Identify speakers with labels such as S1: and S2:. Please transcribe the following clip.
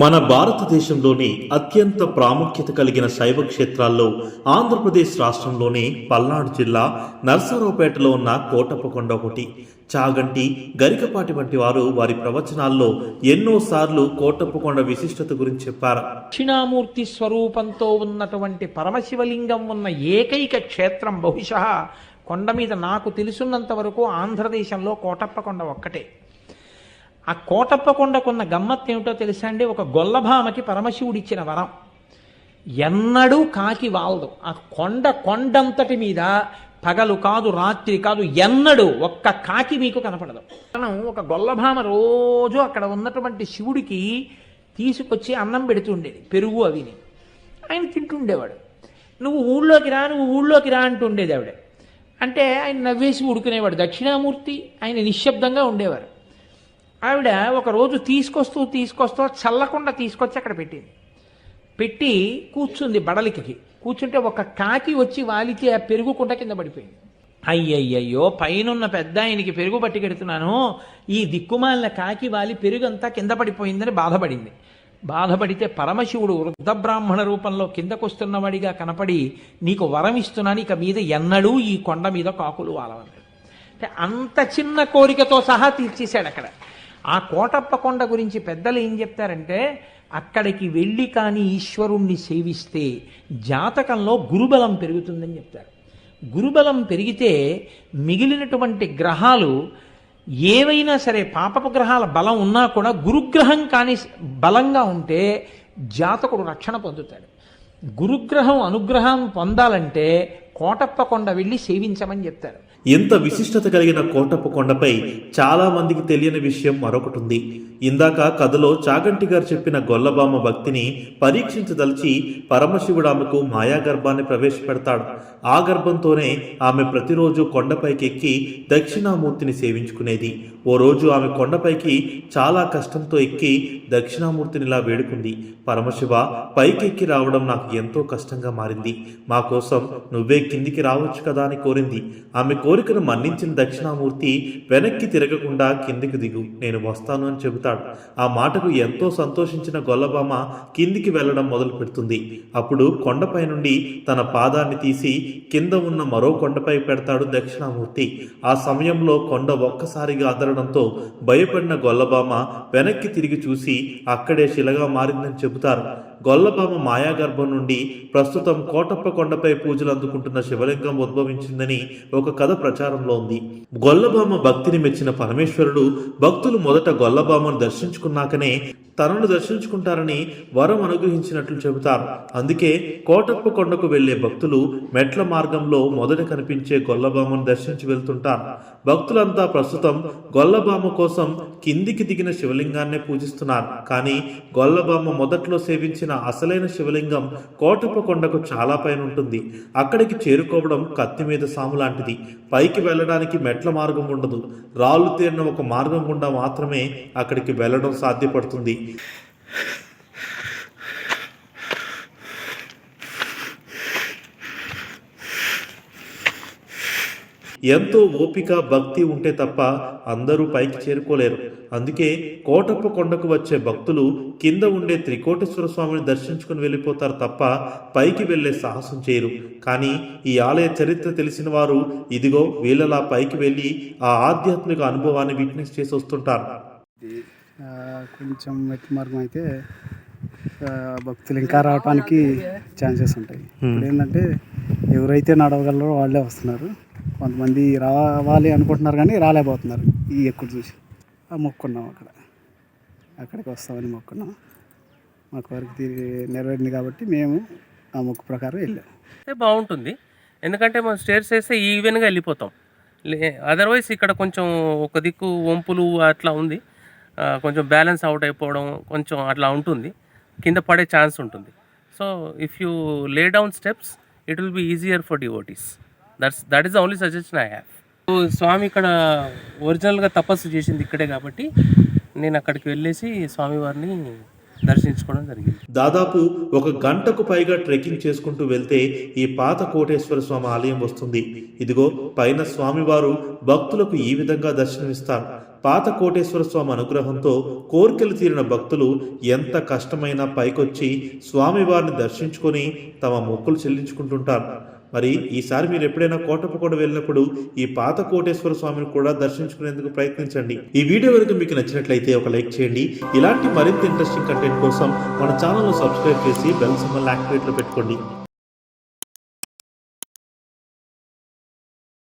S1: మన భారతదేశంలోని అత్యంత ప్రాముఖ్యత కలిగిన శైవ క్షేత్రాల్లో ఆంధ్రప్రదేశ్ రాష్ట్రంలోని పల్నాడు జిల్లా నర్సరావుపేటలో ఉన్న కోటప్పకొండ ఒకటి. చాగంటి గరికపాటి వంటి వారు వారి ప్రవచనాల్లో ఎన్నోసార్లు కోటప్పకొండ విశిష్టత గురించి చెప్పారు.
S2: దక్షిణామూర్తి స్వరూపంతో ఉన్నటువంటి పరమశివలింగం ఉన్న ఏకైక క్షేత్రం బహుశా కొండ మీద నాకు తెలుసున్నంత వరకు ఆంధ్రదేశంలో కోటప్పకొండ ఒక్కటే. ఆ కోటప్పకొండకున్న గమ్మత్ ఏమిటో తెలుసా అండి? ఒక గొల్లభామకి పరమశివుడిచ్చిన వరం. ఎన్నడూ కాకి వాలదు. ఆ కొండ కొండంతటి మీద పగలు కాదు రాత్రి కాదు ఎన్నడూ ఒక్క కాకి మీకు కనపడదు. మనం ఒక గొల్లభామ రోజు అక్కడ ఉన్నటువంటి శివుడికి తీసుకొచ్చి అన్నం పెడుతుండేది పెరుగు అవిని ఆయన తింటుండేవాడు. నువ్వు ఊళ్ళోకి రా నువ్వు ఊళ్ళోకి రా అంటుండేది ఆవిడ. అంటే ఆయన నవ్వేసి ఉడుకునేవాడు. దక్షిణామూర్తి ఆయన నిశ్శబ్దంగా ఉండేవారు. ఆవిడ ఒకరోజు తీసుకొస్తూ తీసుకొస్తూ చల్లకుండా తీసుకొచ్చి అక్కడ పెట్టింది. పెట్టి కూర్చుంది బడలికకి. కూర్చుంటే ఒక కాకి వచ్చి వాలితే ఆ పెరుగుకుంట కింద పడిపోయింది. అయ్యయ్యయ్యో పైనున్న పెద్ద ఆయనకి పెరుగు పట్టుకెడుతున్నాను ఈ దిక్కుమాలిన కాకి వాలి పెరుగంతా కింద పడిపోయిందని బాధపడింది. బాధపడితే పరమశివుడు వృద్ధ బ్రాహ్మణ రూపంలో కిందకొస్తున్నవాడిగా కనపడి నీకు వరం ఇస్తున్నాను ఇక మీద ఎన్నడూ ఈ కొండ మీద కాకులు వాలవన్నాడు అంటే అంత చిన్న కోరికతో సహా తీర్చేశాడు అక్కడ. ఆ కోటప్ప కొండ గురించి పెద్దలు ఏం చెప్తారంటే అక్కడికి వెళ్ళి కానీ ఈశ్వరుణ్ణి సేవిస్తే జాతకంలో గురుబలం పెరుగుతుందని చెప్తారు. గురుబలం పెరిగితే మిగిలినటువంటి గ్రహాలు ఏవైనా సరే పాపపు గ్రహాల బలం ఉన్నా కూడా గురుగ్రహం కానీ బలంగా ఉంటే జాతకుడు రక్షణ పొందుతాడు. గురుగ్రహం అనుగ్రహం పొందాలంటే కోటప్ప కొండ వెళ్ళి సేవించమని చెప్తారు.
S1: ఇంత విశిష్టత కలిగిన కోటప్ప కొండపై చాలా మందికి తెలియని విషయం మరొకటి ఉంది ఇందాక కథలో చాగంటి గారు చెప్పిన గొల్లబామ భక్తిని పరీక్షించదలిచి పరమశివుడు ఆమెకు మాయాగర్భాన్ని ప్రవేశపెడతాడు. ఆ గర్భంతోనే ఆమె ప్రతిరోజు కొండపైకి ఎక్కి దక్షిణామూర్తిని సేవించుకునేది. ఓ రోజు ఆమె కొండపైకి చాలా కష్టంతో ఎక్కి దక్షిణామూర్తిని ఇలా వేడుకుంది. పరమశివ పైకెక్కి రావడం నాకు ఎంతో కష్టంగా మారింది. మా కోసం నువ్వే కిందికి రావచ్చు కదా అని కోరింది. ఆమె కోరికను మన్నించిన దక్షిణామూర్తి వెనక్కి తిరగకుండా కిందికి దిగు నేను వస్తాను అని చెబుతాడు. ఆ మాటకు ఎంతో సంతోషించిన గొల్లబామ కిందికి వెళ్ళడం మొదలు పెడుతుంది. అప్పుడు కొండపై నుండి తన పాదాన్ని తీసి కింద ఉన్న మరో కొండపై పెడతాడు దక్షిణామూర్తి. ఆ సమయంలో కొండ ఒక్కసారిగా అదరడంతో భయపడిన గొల్లబామ వెనక్కి తిరిగి చూసి అక్కడే శిలగా మారిందని చెబుతారు. గొల్లబామ మాయాగర్భం నుండి ప్రస్తుతం కోటప్ప కొండపై పూజలు అందుకుంటున్న శివలింగం ఉద్భవించిందని ఒక కథ ప్రచారంలో ఉంది. గొల్లబామ భక్తిని మెచ్చిన పరమేశ్వరుడు భక్తులు మొదట గొల్లభామను దర్శించుకున్నాకనే తనను దర్శించుకుంటారని వరం అనుగ్రహించినట్లు చెబుతారు. అందుకే కోటప్ప కొండకు వెళ్ళే భక్తులు మెట్ల మార్గంలో మొదట కనిపించే గొల్లబామను దర్శించి వెళ్తుంటారు. భక్తులంతా ప్రస్తుతం గొల్లబామ కోసం కిందికి దిగిన శివలింగాన్నే పూజిస్తున్నారు. కానీ గొల్లబామ మొదట్లో సేవించిన అసలైన శివలింగం కోటప్ప కొండకు చాలా పైన ఉంటుంది. అక్కడికి చేరుకోవడం కత్తి మీద సాము లాంటిది. పైకి వెళ్ళడానికి మెట్ల మార్గం ఉండదు. రాళ్ళు తీరిన ఒక మార్గం గుండా మాత్రమే అక్కడికి వెళ్ళడం సాధ్యపడుతుంది. ఎంతో ఓపిక భక్తి ఉంటే తప్ప అందరూ పైకి చేరుకోలేరు. అందుకే కోటప్ప కొండకు వచ్చే భక్తులు కింద ఉండే త్రికోటేశ్వర స్వామిని దర్శించుకుని వెళ్ళిపోతారు తప్ప పైకి వెళ్ళే సాహసం చేయరు. కానీ ఈ ఆలయ చరిత్ర తెలిసిన వారు ఇదిగో వీళ్ళలా పైకి వెళ్ళి ఆ ఆధ్యాత్మిక అనుభవాన్ని విట్నెస్ చేసి వస్తుంటారు.
S3: కొంచెం మెట్టు మార్గం అయితే భక్తులు ఇంకా రావడానికి ఛాన్సెస్ ఉంటాయి. ఇప్పుడు ఏంటంటే ఎవరైతే నడవగలరో వాళ్ళే వస్తున్నారు. కొంతమంది రావాలి అనుకుంటున్నారు కానీ రాలేకపోతున్నారు ఈ ఎక్కువ చూసి. ఆ మొక్కున్నాం అక్కడ. అక్కడికి వస్తామని మొక్కున్నాం. మాకు వరకు తిరిగి నెరవేరింది కాబట్టి మేము ఆ మొక్కు ప్రకారం వెళ్ళాం.
S4: బాగుంటుంది. ఎందుకంటే మనం స్టేర్స్ వేస్తే ఈవెన్గా వెళ్ళిపోతాం. లే అదర్వైజ్ ఇక్కడ కొంచెం ఒక దిక్కు వంపులు అట్లా ఉంది. కొంచెం బ్యాలెన్స్ అవుట్ అయిపోవడం కొంచెం అట్లా ఉంటుంది. కింద పడే ఛాన్స్ ఉంటుంది. So if you lay down steps it will be easier for devotees that's that is the only suggestion I have స్వామి ఇక్కడ ఒరిజినల్గా తపస్సు చేసింది ఇక్కడే కాబట్టి నేను అక్కడికి వెళ్ళేసి స్వామివారిని దర్శించుకోవడం జరిగింది.
S1: దాదాపు ఒక గంటకు పైగా ట్రెక్కింగ్ చేసుకుంటూ వెళ్తే ఈ పాత కోటేశ్వర స్వామి ఆలయం వస్తుంది. ఇదిగో పైన స్వామివారు భక్తులకు ఈ విధంగా దర్శనమిస్తారు. పాత కోటేశ్వర స్వామి అనుగ్రహంతో కోరికలు తీరిన భక్తులు ఎంత కష్టమైనా పైకొచ్చి స్వామివారిని దర్శించుకొని తమ మొక్కులు చెల్లించుకుంటుంటారు. మరి ఈసారి మీరు ఎప్పుడైనా కోటప్పకోట వెళ్ళినప్పుడు ఈ పాత కోటేశ్వర స్వామిని కూడా దర్శించుకునేందుకు ప్రయత్నించండి. ఈ వీడియో కనుక మీకు నచ్చినట్లయితే ఒక లైక్ చేయండి. ఇలాంటి మరింత ఇంట్రెస్టింగ్ కంటెంట్ కోసం మన ఛానల్ను సబ్స్క్రైబ్ చేసి బెల్ సింబల్ యాక్టివేట్లో పెట్టుకోండి.